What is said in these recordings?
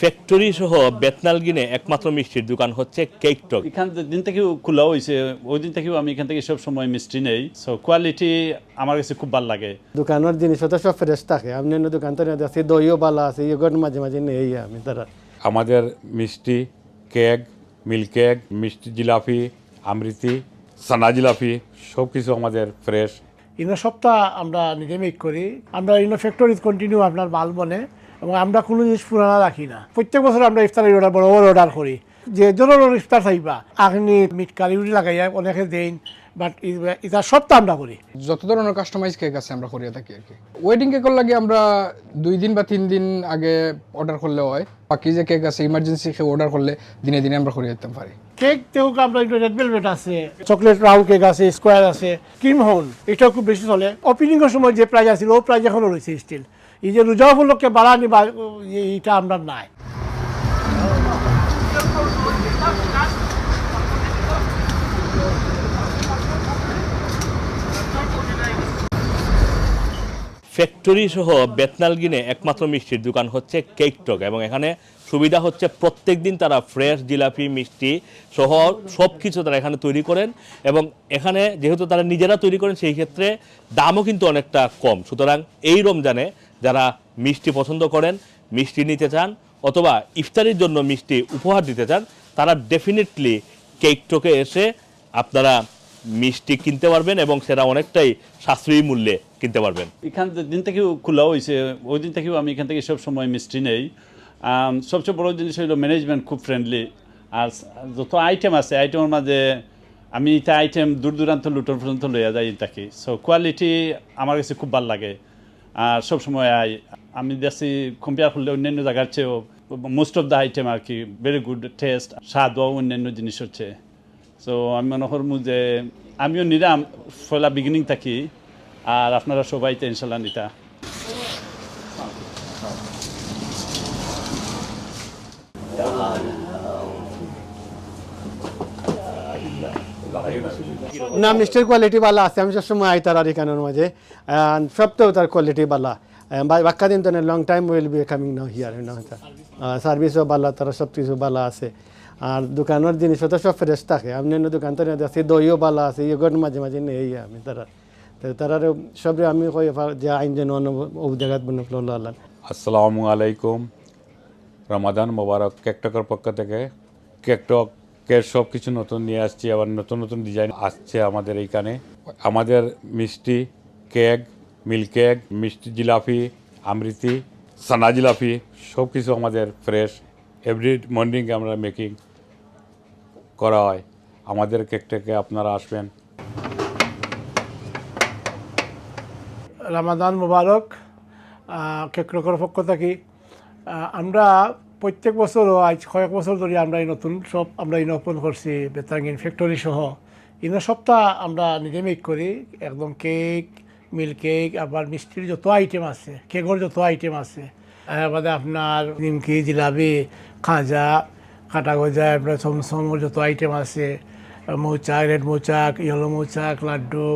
Factory সহ বেতনালগিনে একমাত্র মিষ্টির দোকান হচ্ছে কেক টক। এখান দিন থেকেও খোলা হয়েছে ওই দিন থেকেও আমি এখান থেকে সব সময় মিষ্টি নেই। সো কোয়ালিটি আমার কাছে খুব ভালো লাগে। দোকানের জিনিসপত্র সব ফ্রেশ থাকে। আপনি অন্য দোকান তো আছে দইও ভালো আছে ইয়োগট মাঝে মাঝে নেই আমি তারা আমাদের মিষ্টি কেক মিল্ক কেক মিষ্টি জিলাপি আমৃতি সানা জিলাপি সব কিছু আমাদের ফ্রেশ ইনো সপ্তাহ আমরা নিজে মেক করি। আমরা ইনো ফ্যাক্টরি কন্টিনিউ আপনার মাল বনে। এবং আমরা কোনো জিনিস পুরানা রাখি না। প্রত্যেক বছর আমরা ইফতারের অর্ডার বড় বড় অর্ডার করি। যে ধরনের ইফতার চাইবা আগনি মিট কারিউরি লাগাইয়া অনেকে দেন বাট এটা সপ্তাহ আমরা করি। যত ধরনের কাস্টমাইজ কেক আছে আমরা করিয়ে থাকি আর কি? ওয়েডিং কেকের লাগে আমরা দুই দিন বা তিন দিন আগে অর্ডার করলে হয়। বাকি যে কেক আছে ইমার্জেন্সি কেক অর্ডার করলে দিনে দিনে আমরা করিয়ে দিতে পারি। কেক তেও আমরা একটু রেড ভেলভেট আছে চকলেট রাউন্ড কেক আছে স্কোয়ার আছে ক্রিম হোন এটাও খুব বেশি চলে। ওপেনিংয়ের সময় যে প্রাইস আছিল ও প্রাইস এখনও রয়েছে স্টিল এই যে রোজা উপলক্ষে বাড়ানি বা এইটা আমরা নাই। ফ্যাক্টরি সহ বেতনালগিনে একমাত্র মিষ্টির দোকান হচ্ছে কেক টক এবং এখানে সুবিধা হচ্ছে প্রত্যেক দিন তারা ফ্রেশ জিলাপি, মিষ্টি সহ সব কিছু তারা এখানে তৈরি করেন এবং এখানে যেহেতু তারা নিজেরা তৈরি করেন, সেই ক্ষেত্রে দামও কিন্তু অনেকটা কম। সুতরাং এই রমজানে যারা মিষ্টি পছন্দ করেন, মিষ্টি নিতে চান অথবা ইফতারির জন্য মিষ্টি উপহার দিতে চান, তারা ডেফিনেটলি কেক টকে এসে আপনারা মিষ্টি কিনতে পারবেন এবং সেটা অনেকটাই সাশ্রয়ী মূল্যে কিনতে পারবেন। এখান দিন থেকেও খোলা হয়েছে ওই দিন থেকেও আমি এখান থেকে সব সময় মিষ্টি নেই। সবচেয়ে বড় জিনিস হলো ম্যানেজমেন্ট খুব ফ্রেন্ডলি আর যত আইটেম আছে আইটেমের মাঝে আমি এটা আইটেম দূর দূরান্ত লুটোর পর্যন্ত লইয়া যাই থাকি সো কোয়ালিটি আমার কাছে খুব ভালো লাগে। আর সবসময় আই আমি দেখছি কম্পেয়ার করলে অন্যান্য জায়গার চেয়েও মোস্ট অফ দ্য আইটেম আর কি ভেরি গুড টেস্ট স্বাদ ও অন্যান্য জিনিস হচ্ছে সো আমি মনে করব যে আমিও নিরাম ফলা বিগিনিং থাকি, আর আপনারা সবাই ইনশাল্লাহ নিতা। না কোয়ালিটি ভালো আছে, আমি সবসময় আই তার এখানের মাঝে। সবটাও তার কোয়ালিটি ভালো বাক্কা দিন তো long time will be coming now here সার্ভিসও ভালো তারা। সব কিছু ভালো আছে। আর দোকানের জিনিসপত্র সব ফ্রেশ থাকে। অন্য দোকান তো আছে, দইও ভালো আছে ইয়োগট মাঝে মাঝে নেই আমি তারা তো তারা সবরে আমি কই যে আইন যেন ও জায়গাত বনে আল্লাহ। আসসালামু আলাইকুম। রমাদান মোবারক, কেকটকের পক্ষ থেকে কেকটকের সব কিছু নতুন নিয়ে আসছি, আবার নতুন নতুন ডিজাইন আসছে আমাদের এইখানে। আমাদের মিষ্টি কেক, মিল্ক কেক, মিষ্টি জিলাপি, আমৃতি, সানা জিলাপি সব কিছু আমাদের ফ্রেশ এভরি মর্নিং আমরা মেকিং করা হয়। আমাদের কেকটাকে আপনারা আসবেন। রামাদান মুবারক কেকরকর পক্ষ থাকি। আমরা প্রত্যেক বছরও আজ কয়েক বছর ধরে আমরা এই নতুন সব আমরা ইন ওপেন করছি, বেতাঙ্গিন ফ্যাক্টরি সহ। ইন সপ্তাহ আমরা নিজে মেক করি, একদম কেক মিল্ক কেক আবার মিষ্টির যত আইটেম আছে কেকের যত আইটেম আছে। বাদে আপনার নিমকি, জিলাপি, খাজা কাটা গজা আপনার সমসমর যত আইটেম আছে, মৌচাক রেড মৌচাক ইয়েলো মৌচাক, লাড্ডু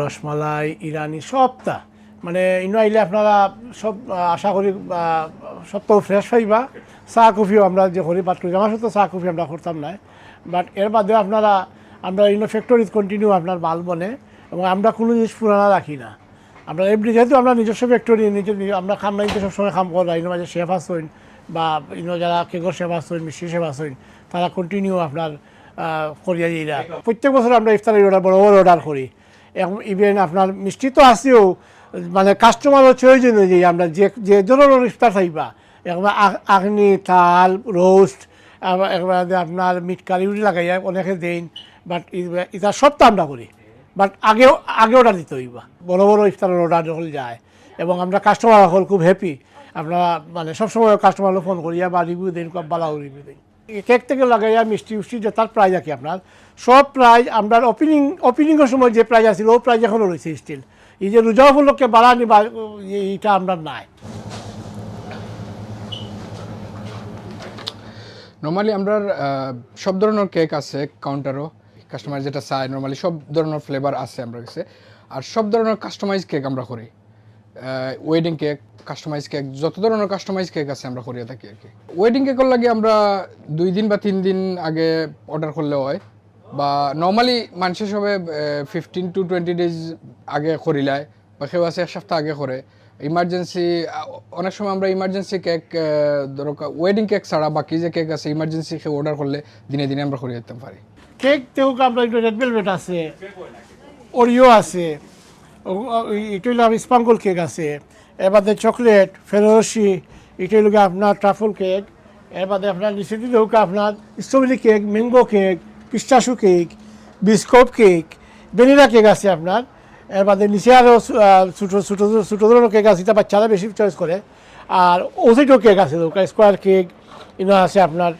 রসমালাই, ইরানি, সবটা। মানে ইনো আইলে আপনারা সব আশা করি সবটাও ফ্রেশ পাইবা চা, কফিও আমরা যে করি বাট আমার সাথে চা, কফি আমরা করতাম না। বাট এর বাদে আপনারা, আমরা ইনো ফ্যাক্টরিত কন্টিনিউ আপনার মাল বনে, এবং আমরা কোনো জিনিস পুরানা রাখি না। আমরা এমনি যেহেতু আমরা নিজস্ব ফ্যাক্টরি নিজের নিজে- আমরা খাম না সবসময় খাম করা, ইনো মাঝে শেফ আসইন বা ইনো যারা কেকর শেফ আসইন মিষ্টি শেফ আসইন তারা কন্টিনিউ আপনার করিয়া দিরা প্রত্যেক বছর আমরা ইফতারের অর্ডার বড় বড় অর্ডার করি। ইভেন আপনার মিষ্টি তো আসেও মানে কাস্টমারও প্রয়োজন যে আমরা যে যে ধরনের ইফতার চাইবা একবার আগ্নি তাল রোস্ট একবার আপনার মিট কারিউরি লাগাইয়া অনেকে দেন বাট এটা সবটা আমরা করি। বাট আগেও, আগে অর্ডার দিতে হইবা। বড় বড় ইফতারের অর্ডার যখন যায়, এবং আমরা কাস্টমার হল খুব হ্যাপি আপনারা মানে সবসময় কাস্টমার ফোন করিয়া বা রিভিউ দিন খুব ভালো রিভিউ দেন। কেক থেকে লাগাইয়া মিষ্টি উষ্টি যে তার প্রাইজ আছে আপনার। সব প্রাইজ আমরা ওপেনিং ওপেনিংয়ের সময় যে প্রাইজ আছিল, ও প্রাইজ এখনও রয়েছে স্টিল এই যে রোজা উপলক্ষে বাড়ানি বা এইটা আমরা নাই। নর্মালি আমরা সব ধরনের কেক আছে কাউন্টারও কাস্টমার যেটা চায় নর্মালি সব ধরনের ফ্লেভার আছে আমরা কাছে। আর সব ধরনের কাস্টমাইজ কেক আমরা করি। ওয়েডিং কেক কাস্টমাইজ কেক যত ধরনের কাস্টমাইজ কেক আছে আমরা করিয়ে থাকি আর কি। ওয়েডিং কেকের লাগে আমরা দুই দিন বা তিন দিন আগে অর্ডার করলে হয়। বা নর্মালি মানুষের সবে ফিফটিন টু টোয়েন্টি ডেজ আগে করিলায়, বা কেউ আছে এক সপ্তাহ আগে করে। ইমার্জেন্সি অনেক সময় আমরা ইমার্জেন্সি কেক ধরো ওয়েডিং কেক ছাড়া বাকি যে কেক আছে ইমার্জেন্সি কেউ অর্ডার করলে দিনে দিনে আমরা করিয়ে দিতে পারি। কেক তেও আমরা রেড ভেলভেট আছে ওরিও আছে এটা স্পাঙ্গল কেক আছে। এর বাদে চকলেট ফেরোসি এটা হলো আপনার ট্রাফল কেক। এর বাদে আপনার নিচে দিলে হোক আপনার strawberry cake, mango cake pistachio cake, biscuit cake, vanilla cake আছে আপনার। এর বাদে নিচে আরও ছোটো ছোটো ছোটো ধরনের কেক আছে এটা বাচ্চারা বেশি চয়েস করে। আর ওসিটো কেক আছে স্কোয়ার কেক, ইনো আছে আপনার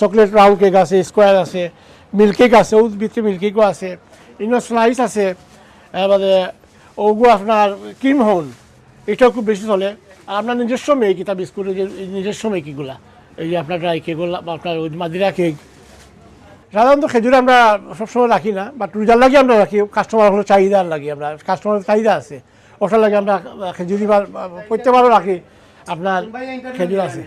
চকলেট রাউন্ড কেক আছে, স্কোয়ার আছে, মিল্ক কেক আছে ও ভিতরে মিল্ক কেকও আছে, ইনো স্লাইস আছে। এবারে ওগু আপনার ক্রিম হন? এটাও খুব বেশি চলে। আর আপনার নিজস্ব মেকি তা বিস্কুটের যে নিজস্ব মেকিগুলা এই যে আপনার ড্রাই বা আপনার ওই মাদিরা কেক। সাধারণত খেজুর আমরা সবসময় রাখি না বাট রোজার লাগে আমরা রাখি। কাস্টমার হলো চাহিদার লাগে আমরা। কাস্টমারের চাহিদা আছে। ওটার লাগে আমরা খেজুরি বার প্রত্যেকবারও রাখি। আপনার খেজুর আছে।